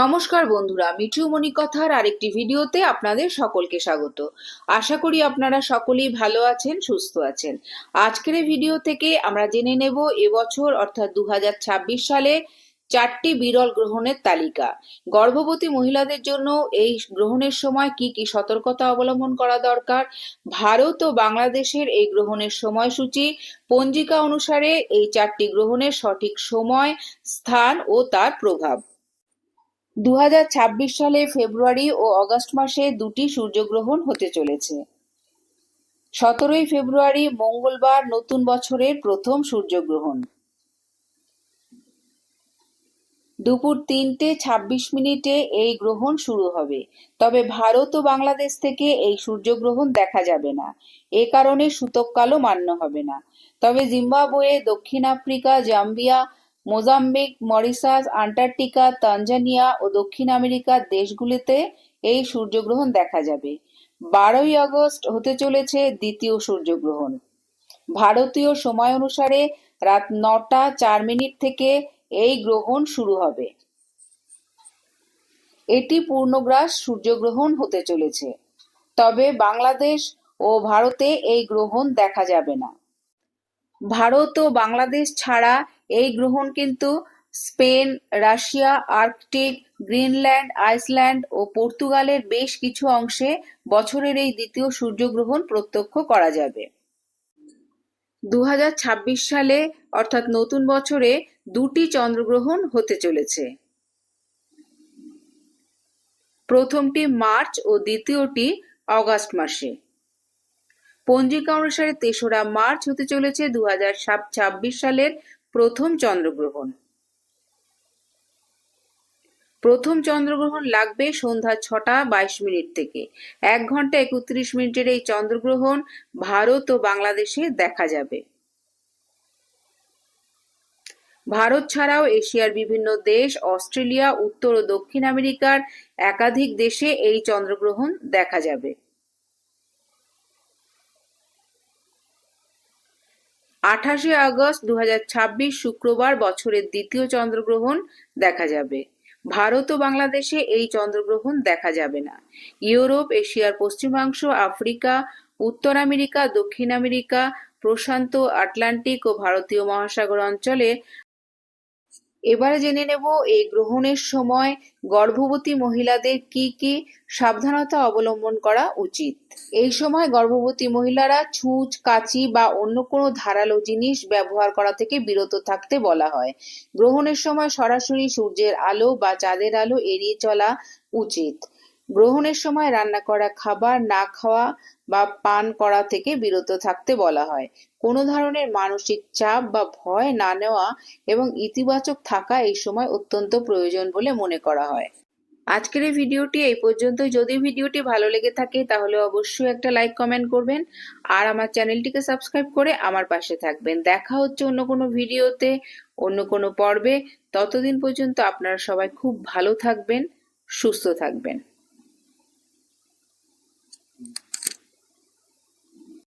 নমস্কার বন্ধুরা, মিঠু মণি কথার আরেকটি ভিডিওতে আপনাদের সকলকে স্বাগত। আশা করি আপনারা সকলেই ভালো আছেন, সুস্থ আছেন। আজকের ভিডিও থেকে আমরা জেনে নেব এবছর অর্থাৎ দু হাজার ছাব্বিশ সালে চারটি বিরল গ্রহণের তালিকা। গর্ভবতী মহিলাদের জন্য এই গ্রহণের সময় কি কি সতর্কতা অবলম্বন করা দরকার? ভারত ও বাংলাদেশের এই গ্রহণের সময়সূচি পঞ্জিকা অনুসারে এই চারটি গ্রহণের সঠিক সময়, স্থান ও তার প্রভাব। দু হাজার ছাব্বিশ সালে ফেব্রুয়ারি ও আগস্ট মাসে দুটি সূর্যগ্রহণ হতে চলেছে। সতেরোই ফেব্রুয়ারি মঙ্গলবার নতুন বছরের প্রথম সূর্যগ্রহণ। দুপুর তিনটে ছাব্বিশ মিনিটে এই গ্রহণ শুরু হবে। তবে ভারত ও বাংলাদেশ থেকে এই সূর্যগ্রহণ দেখা যাবে না। এ কারণে সূতককালও মান্য হবে না। তবে জিম্বাবুয়ে, দক্ষিণ Africa, Zambia Mozambique, Mauritius, Antarctica, Tanzania ও দক্ষিণ আমেরিকার দেশগুলিতে এই সূর্যগ্রহণ দেখা যাবে। বারোই আগস্ট হতে চলেছে দ্বিতীয় সূর্যগ্রহণ। ভারতীয় সময় অনুসারে রাত নটা চার মিনিট থেকে এই গ্রহণ শুরু হবে। এটি পূর্ণগ্রাস সূর্যগ্রহণ হতে চলেছে। তবে বাংলাদেশ ও ভারতে এই গ্রহণ দেখা যাবে না। ভারত ও বাংলাদেশ ছাড়া এই গ্রহণ কিন্তু Spain, Russia, Arctic, Greenland, Iceland ও পর্তুগালের বেশ কিছু অংশে বছরের এই দ্বিতীয় সূর্যগ্রহণ প্রত্যক্ষ করা যাবে। দু সালে অর্থাৎ নতুন বছরে দুটি চন্দ্রগ্রহণ হতে চলেছে। প্রথমটি মার্চ ও দ্বিতীয়টি অগাস্ট মাসে। পঞ্জিকা অনুসারে তেসরা মার্চ হতে চলেছে দু হাজার ছাব্বিশ সালের প্রথম চন্দ্রগ্রহণ। প্রথম চন্দ্রগ্রহণ লাগবে সন্ধ্যা ছটা বাইশ মিনিট থেকে। এক ঘণ্টা একত্রিশ মিনিটের এই চন্দ্রগ্রহণ ভারত ও বাংলাদেশে দেখা যাবে। ভারত ছাড়াও এশিয়ার বিভিন্ন দেশ, অস্ট্রেলিয়া, উত্তর ও দক্ষিণ আমেরিকার একাধিক দেশে এই চন্দ্রগ্রহণ দেখা যাবে। আঠাশে আগস্ট দুহাজার ছাব্বিশ শুক্রবার বছরের দ্বিতীয় চন্দ্রগ্রহণ দেখা যাবে। ভারত ও বাংলাদেশে এই চন্দ্রগ্রহণ দেখা যাবে না। ইউরোপ, এশিয়ার পশ্চিমাংশ, আফ্রিকা, উত্তর আমেরিকা, দক্ষিণ আমেরিকা, প্রশান্ত আটলান্টিক ও ভারতীয় মহাসাগর অঞ্চলে এবারে জেনে নেব, এই গ্রহণের সময় গর্ভবতী মহিলাদের কি কি সাবধানতা অবলম্বন করা উচিত? এই সময় গর্ভবতী মহিলারা ছুঁচ, কাচি বা অন্য কোনো ধারালো জিনিস ব্যবহার করা থেকে বিরত থাকতে বলা হয়। গ্রহণের সময় সরাসরি সূর্যের আলো বা চাঁদের আলো এড়িয়ে চলা উচিত। গ্রহণের সময় রান্না করা খাবার না খাওয়া বা পান করা থেকে বিরত থাকতে বলা হয়। কোনো ধরনের মানসিক চাপ বা ভয় না নেওয়া এবং ইতিবাচক থাকা এই সময় অত্যন্ত প্রয়োজন বলে মনে করা হয়। আজকের এই ভিডিওটি এই পর্যন্ত যদি ভিডিওটি ভালো লেগে থাকে তাহলে অবশ্যই একটা লাইক, কমেন্ট করবেন আর আমার চ্যানেলটিকে সাবস্ক্রাইব করে আমার পাশে থাকবেন। দেখা হচ্ছে অন্য কোনো ভিডিওতে, অন্য কোনো পর্বে। ততদিন পর্যন্ত আপনারা সবাই খুব ভালো থাকবেন, সুস্থ থাকবেন।